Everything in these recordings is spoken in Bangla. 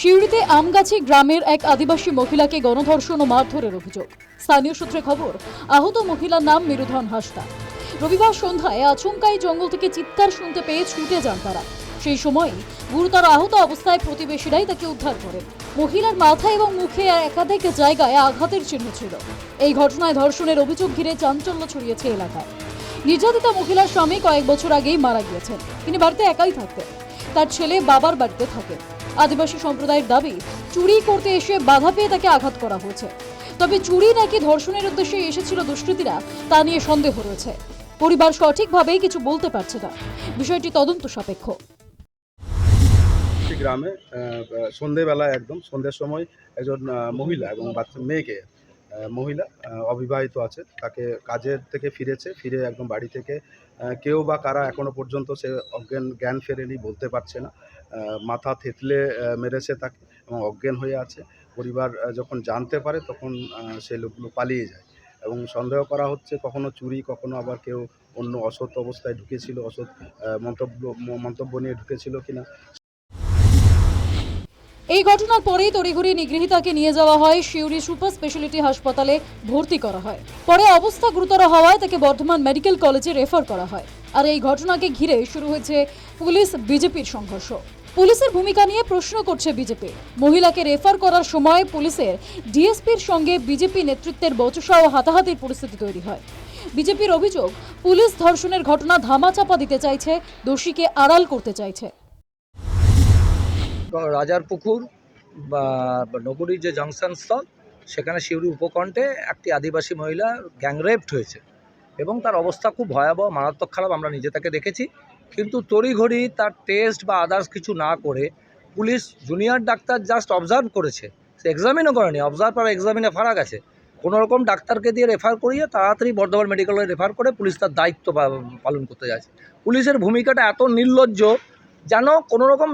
সিউড়িতে আমগাছি গ্রামের এক আদিবাসী মহিলাকে গণধর্ষণ ও মারধরের অভিযোগ। স্থানীয় সূত্রে খবর, আহত মহিলার নাম মেরুধন হাসদা। রবিবার সন্ধ্যায় আচমকাই জঙ্গল থেকে চিৎকার শুনতে পেয়ে ছুটে যান তারা। সেই সময় গুরুতর আহত অবস্থায় প্রতিবেশীরাই তাকে উদ্ধার করেন মহিলার মাথা এবং মুখে একাধিক জায়গায় আঘাতের চিহ্ন ছিল। এই ঘটনায় ধর্ষণের অভিযোগ ঘিরে চাঞ্চল্য ছড়িয়েছে এলাকায়। নির্যাতিতা মহিলার স্বামী কয়েক বছর আগেই মারা গিয়েছেন। তিনি বাড়িতে একাই থাকতেন। তার ছেলে বাবার বাড়িতে থাকে। আদিবাসী সম্প্রদায়ের দাবি, চুরি করতে এসে বাধা পেয়ে তাকে আঘাত করা হয়েছে। তবে চুরি নাকি ধর্ষণের উদ্দেশ্যে এসেছিল দুষ্কৃতীরা, তা নিয়ে সন্দেহ রয়েছে। পরিবার সঠিকভাবেই কিছু বলতে পারছে না। বিষয়টি তদন্ত সাপেক্ষ। গ্রামে সন্ধেবেলায় একদম, সন্ধ্যের সময় একজন মহিলা এবং বাচ্চা, মেয়েকে মহিলা অবিবাহিত আছে। তাকে কাজের থেকে ফিরেছে, ফিরে একদম বাড়ি থেকে কেউ বা কারা এখনও পর্যন্ত সে অজ্ঞান, জ্ঞান ফেরেনি বলতে পারছে না। মাথা থেতলে মেরেছে তাকে এবং অজ্ঞান হয়ে আছে। পরিবার যখন জানতে পারে তখন সেই লোকগুলো পালিয়ে যায় এবং সন্দেহ করা হচ্ছে কখনো চুরি, কখনো আবার কেউ অন্য অসৎ অবস্থায় ঢুকেছিল, অসৎ মন্তব্য মন্তব্য নিয়ে ঢুকেছিল কিনা। এই ঘটনার পরেই তড়িঘড়ি নিগৃহীতাকে নিয়ে যাওয়া হয় শিউরি সুপার স্পেশালিটি হাসপাতালে ভর্তি করা হয়। পরে অবস্থা গুরুতর হওয়ায় তাকে বর্ধমান মেডিকেল কলেজে রেফার করা হয়। আর এই ঘটনাকে ঘিরে শুরু হয়েছে পুলিশ বিজেপির সংঘর্ষ। পুলিশের ভূমিকা নিয়ে প্রশ্ন করছে বিজেপি। মহিলাকে রেফার করার সময় পুলিশের ডিএসপির সঙ্গে বিজেপি নেতৃত্বের বচসা ও হাতাহাতির পরিস্থিতি তৈরি হয়। বিজেপির অভিযোগ, পুলিশ ধর্ষণের ঘটনা ধামাচাপা দিতে চাইছে, দোষীকে আড়াল করতে চাইছে। রাজার পুকুর বা নগরীর যে জংশন স্থল, সেখানে শিউরি উপকণ্ঠে একটি আদিবাসী মহিলা গ্যাংরেপড হয়েছে এবং তার অবস্থা খুব ভয়াবহ, মারাত্মক খারাপ, আমরা নিজে তাকে দেখেছি। কিন্তু তড়িঘড়ি তার টেস্ট বা আদার্স কিছু না করে police junior doctor just observe করেছে। সে এক্সামিনও করেনি, অবজার্ভ আর এক্সামিনে ফারাক আছে। কোনো রকম ডাক্তারকে দিয়ে রেফার করিয়ে তাড়াতাড়ি বর্ধমান মেডিকেলে রেফার করে পুলিশ তার দায়িত্ব পালন করতে যাচ্ছে। পুলিশের ভূমিকাটা এত নির্লজ্জ যেন কোনো রকম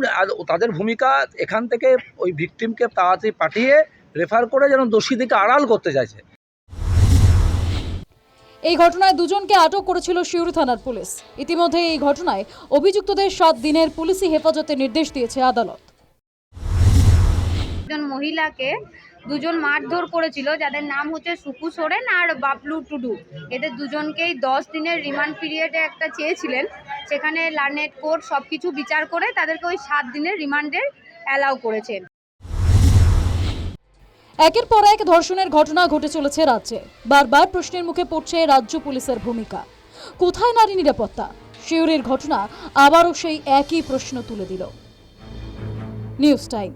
তাদের ভূমিকা এখান থেকে ওই ভিকটিমকে তাড়াতাড়ি পাঠিয়ে রেফার করে যেন দোষীদেরকে আড়াল করতে চাইছে। এই ঘটনায় দুজনকে আটক করেছিল শিউরি থানার পুলিশ। ইতিমধ্যে এই ঘটনায় অভিযুক্তদের সাত দিনের পুলিশি হেফাজতে নির্দেশ দিয়েছে আদালত। একজন মহিলাকে দুজন মারধর করেছিল যাদের নাম হচ্ছে সুকু সোরেন আর বাবলু টুডু। এদের দুজনকেই দশ দিনের রিমান্ড পিরিয়ডে একটা চেয়েছিলেন। সেখানে লার্নেট কোর্ট সব কিছু বিচার করে তাদেরকে ওই সাত দিনের রিমান্ডে অ্যালাউ করেছেন একের পর এক ধর্ষণের ঘটনা ঘটে চলেছে রাজ্যে। বারবার প্রশ্নের মুখে পড়ছে রাজ্য পুলিশের ভূমিকা। কোথায় নারী নিরাপত্তা? শিউরির ঘটনা আবারও সেই একই প্রশ্ন তুলে দিল। News time.